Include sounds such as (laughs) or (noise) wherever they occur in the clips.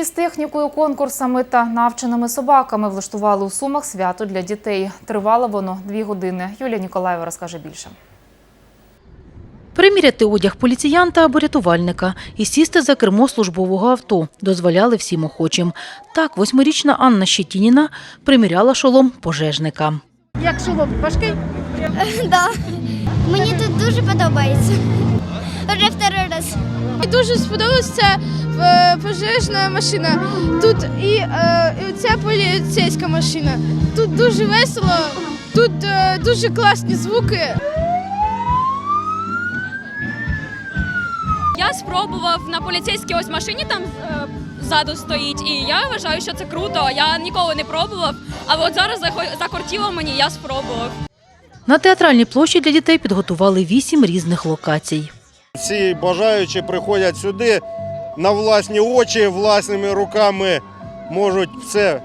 Із технікою, конкурсами та навченими собаками влаштували у Сумах свято для дітей. Тривало воно дві години. Юлія Ніколаєва розкаже більше. Приміряти одяг поліціянта або рятувальника і сісти за кермо службового авто дозволяли всім охочим. Так, восьмирічна Анна Щетініна приміряла шолом пожежника. Як шолом важкий? (laughs) Да. Мені тут дуже подобається. Вже второй. Дуже сподобалася е, пожежна машина. Тут і, е, і ця поліцейська машина. Тут дуже весело, тут е, дуже класні звуки. Я спробував на поліцейській ось машині там ззаду стоїть, і я вважаю, що це круто. Я ніколи не пробував, а от зараз закортіло мені, я спробував. На театральній площі для дітей підготували вісім різних локацій. Всі бажаючі приходять сюди на власні очі, власними руками можуть все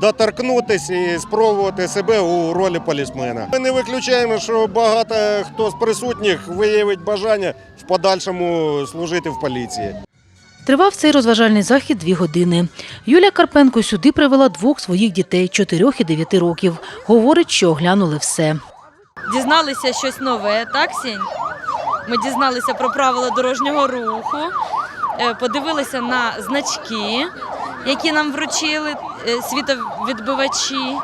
доторкнутися і спробувати себе у ролі полісмена. Ми не виключаємо, що багато хто з присутніх виявить бажання в подальшому служити в поліції. Тривав цей розважальний захід дві години. Юлія Карпенко сюди привела двох своїх дітей – чотирьох і дев'яти років. Говорить, що оглянули все. дізналися щось нове, так, Сінь? Ми дізналися про правила дорожнього руху, е, подивилися на значки, які нам вручили е, світовідбивачі.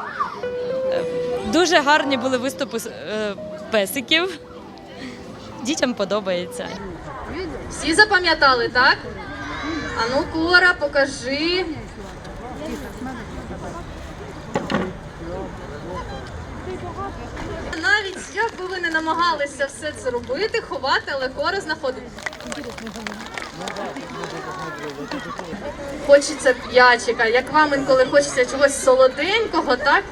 Е, Дуже гарні були виступи песиків. Дітям подобається. Всі запам'ятали, так? Ану, Кора, покажи. Навіть як би ви не намагалися все це робити, ховати, але кора знаходить. Хочеться п'ячика, як вам інколи хочеться чогось солоденького, так?